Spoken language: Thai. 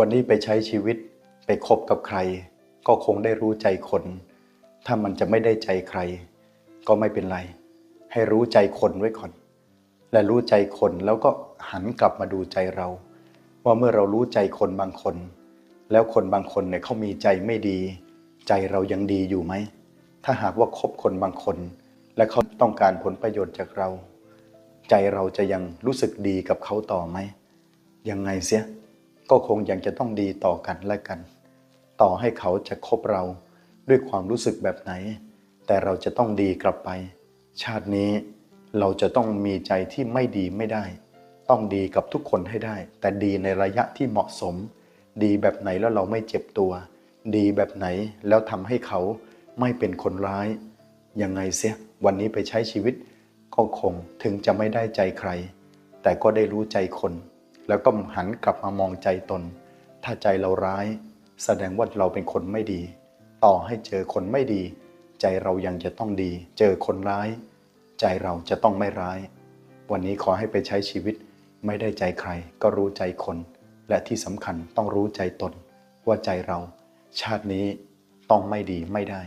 วันนี้ไปใช้ชีวิตไปคบกับใคร ก็คงได้รู้ใจคน ถ้ามันจะไม่ได้ใจใคร ก็ไม่เป็นไร ให้รู้ใจคนไว้ก่อน และรู้ใจคนแล้วก็หันกลับมาดูใจเรา ว่าเมื่อเรารู้ใจคนบางคน แล้วคนบางคนเนี่ยเขามีใจไม่ดี ใจเรายังดีอยู่ไหม ถ้าหากว่าคบคนบางคน และเขาต้องการผลประโยชน์จากเรา ใจเราจะยังรู้สึกดีกับเขาต่อไหมยังไงเสีย ก็คงยังจะต้องดีต่อกันและกัน ต่อให้เขาจะคบเราด้วยความรู้สึกแบบไหน แต่เราจะต้องดีกลับไป ชาตินี้เราจะต้องมีใจที่ไม่ดีไม่ได้ ต้องดีกับทุกคนให้ได้ แต่ดีในระยะที่เหมาะสม ดีแบบไหนแล้วเราไม่เจ็บตัว ดีแบบไหนแล้วทำให้เขาไม่เป็นคนร้าย ยังไงเสียวันนี้ไปใช้ชีวิตก็คงถึงจะไม่ได้ใจใคร แต่ก็ได้รู้ใจคน แล้วก็หันกลับมามองใจตน ถ้าใจเราร้าย แสดงว่าเราเป็นคนไม่ดี ต่อให้เจอคนไม่ดี ใจเรายังจะต้องดี เจอคนร้าย ใจเราจะต้องไม่ร้าย วันนี้ขอให้ไปใช้ชีวิต ไม่ได้ใจใคร ก็รู้ใจคน และที่สำคัญต้องรู้ใจตน ว่าใจเรา ชาตินี้ต้องไม่ดีไม่ได้